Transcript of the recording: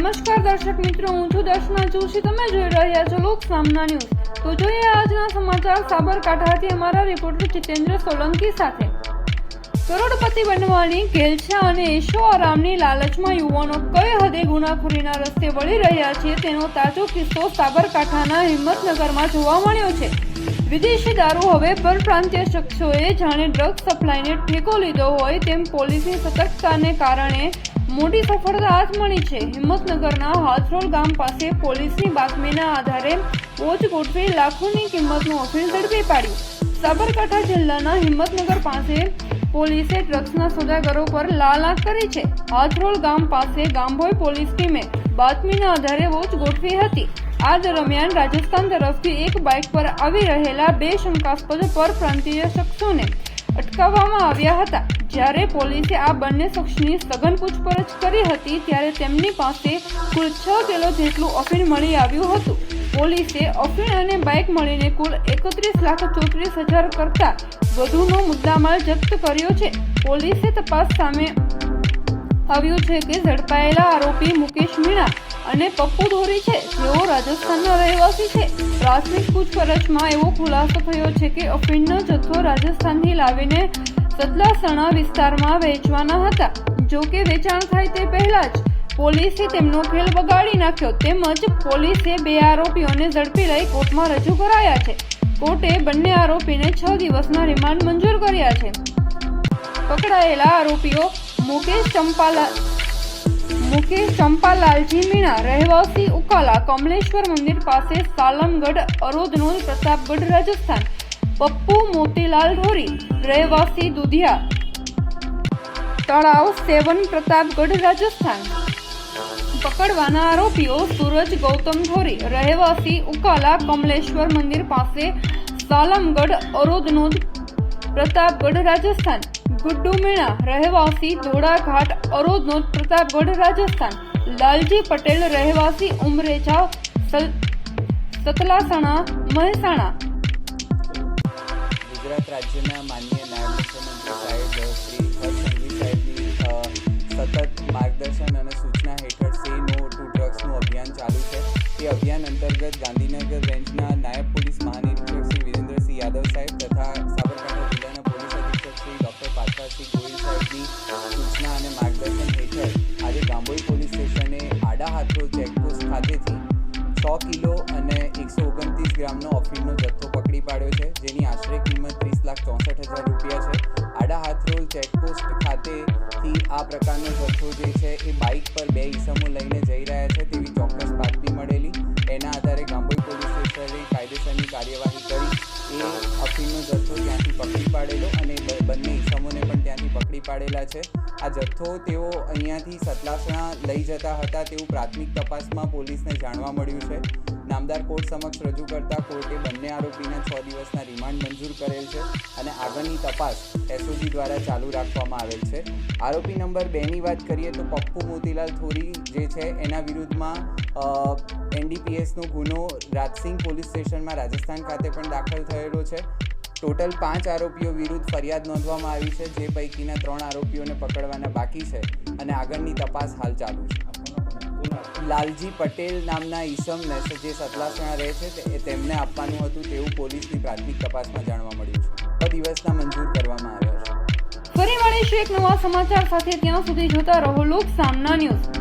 નમસ્કાર દર્શક મિત્રો, હું છું દર્શના જોશી. તમે જોઈ રહ્યા છો લોક સામના ન્યૂઝ. તો જોઈએ આજના સમાચાર. સાબરકાંઠાથી અમારા રિપોર્ટર જીતેન્દ્ર સોલંકી સાથે. કરોડપતિ બનવાની ઘેલછા અને ઈશો આરામની લાલચમાં યુવાનો કઈ હદે ગુનાખોરીના રસ્તે વળી રહ્યા છે તેનો તાજો કિસ્સો સાબરકાંઠાના હિંમતનગરમાં જોવા મળ્યો છે. વિદેશી દારૂ હવે પરપ્રાંતીય શખ્સોએ જાણે ડ્રગ સપ્લાયને ઠેકો લીધો હોય તેમ પોલીસની સતર્કતાને કારણે મોટી સફળતા હાથ મળી છે. હિંમતનગરના હાથરોલ ગામ પાસે પોલીસની બાતમીના આધારે વોચ ગોઠવી લાખોની કિંમતનું અફીણ ઝડપી પાડ્યું. સાબરકાંઠા જિલ્લાના હિંમતનગર પાસે પોલીસે ડ્રગ્સના સોદાગરો પર લાલ આંખ કરી છે. હાથરોલ ગામ પાસે ગામભોઈ પોલીસ ટીમે બાતમીના આધારે વોચ ગોઠવી હતી. આ દરમિયાન રાજસ્થાન તરફથી એક બાઇક પર આવી રહેલા બે શંકાસ્પદ પરપ્રાંતીય શખ્સોને અટકાવવામાં આવ્યા હતા. જ્યારે પોલીસે આ બંને શખ્સની સઘન પૂછપરછ કરી હતી, ત્યારે તેમની પાસે કુલ છ કિલો જેટલું અફીણ મળી આવ્યું હતું. પોલીસે અફીણ અને બાઇક મળીને કુલ એકત્રીસ લાખ ચોત્રીસ હજાર કરતા વધુનો મુદ્દામાલ જપ્ત કર્યો છે. પોલીસે તપાસ સામે આવ્યું છે કે ઝડપાયેલા આરોપી મુકેશ મીણા અને પપ્પુ ધોરી છે. જેઓ રાજસ્થાનના રહેવાસી છે. પ્રાથમિક પૂછપરછમાં એવો ખુલાસો થયો છે કે અફીણનો જથ્થો રાજસ્થાનથી લાવીને સતલાસણા વિસ્તારમાં વેચવાના હતા. જો કે વેચાણ થાય તે પહેલા જ પોલીસે તેમનો ખેલ બગાડી નાખ્યો. તેમજ પોલીસે બે આરોપીઓને ઝડપી લઈ કોર્ટમાં રજૂ કરાયા છે. કોર્ટે બંને આરોપીને છ દિવસના રિમાન્ડ મંજૂર કર્યા છે. પકડાયેલા આરોપીઓ મુકેશ ચંપાલા, મુકેશ ચંપાલાલજી મીણા, રહેવાસી ઉકાલા, કમલેશ્વર મંદિર પાસે સાલમગઢ, અરોધનોલ, પ્રતાપગઢ, રાજસ્થાન પપ્પુ મોતીલાલ ધોરી રહેવાસી દુધિયા. તળાવ સેવન પ્રતાપગઢ, રાજસ્થાન. પકડવાના આરોપીઓ સુરજ ગૌતમ ધોરી, રહેવાસી ઉકાલા કમલેશ્વર મંદિર પાસે સાલમગઢ, અરોદનોદ, પ્રતાપગઢ, રાજસ્થાન. ગુડ્ડુ મીણા, રહેવાસી ધોળાઘાટ, અરોદનોદ, પ્રતાપગઢ, રાજસ્થાન. લાલજી પટેલ, રહેવાસી ઉમરેચા સતલાસણા, મહેસાણા. ગુજરાત રાજ્યના માનનીય નાયબ મુખ્યમંત્રી સાહેબ શ્રી હર્ષ સાહેબની સતત માર્ગદર્શન અને સૂચના હેઠળ સે નો ટુ ડ્રગ્સનું અભિયાન ચાલુ છે. તે અભિયાન અંતર્ગત ગાંધીનગર રેન્જના ગ્રામનો જથ્થો પકડી પાડ્યો છે, જેની આશરે કિંમત ત્રીસ લાખ ચોસઠ હજાર રૂપિયા છે. આડા હાથરોલ ચેકપોસ્ટ ખાતેથી આ પ્રકારનો જથ્થો જે છે એ બાઇક પર બે ઈસમો લઈને જઈ રહ્યા છે, તેવી ચોક્કસ બાતમી મળેલી. એના આધારે ગાંભોઈ પોલીસ સ્ટેશને કાયદેસરની કાર્યવાહી કરી. એ અફીમનો જથ્થો ત્યાંથી પકડી પાડેલો અને બંને ઈસમોને પણ ત્યાંથી પકડી પાડેલા છે. આ જથ્થો તેઓ અહીંયાથી સતલાસણા લઈ જતા હતા તેવું પ્રાથમિક તપાસમાં પોલીસને જાણવા મળ્યું છે. નામદાર કોર્ટ સમક્ષ રજૂ કરતા કોર્ટે બંને આરોપીના છ દિવસના રિમાન્ડ મંજૂર કરેલ છે અને આગળની તપાસ એસઓજી દ્વારા ચાલુ રાખવામાં આવેલ છે. આરોપી નંબર બેની વાત કરીએ તો પપ્પુ મોતીલાલ થોરી જે છે એના વિરુદ્ધમાં એનડીપીએસનો ગુનો રાજસિંહ પોલીસ સ્ટેશનમાં રાજસ્થાન ખાતે પણ દાખલ થયેલો છે. ટોટલ પાંચ આરોપીઓ વિરુદ્ધ ફરિયાદ નોંધવામાં આવી છે, જે પૈકીના ત્રણ આરોપીઓને પકડવાના બાકી છે અને આગળની તપાસ હાલ ચાલુ છે. લાલજી પટેલ નામના ઈસમને જે સતલાસણા રહે છે તેમને આપવાનું હતું તેવું પોલીસની પ્રાથમિક તપાસમાં જાણવા મળ્યું છે. છ દિવસના મંજૂર કરવામાં આવ્યા છે. ફરી મળીશું એક નવા સમાચાર સાથે ત્યાં સુધી જોતા રહો લોક સામના ન્યૂઝ.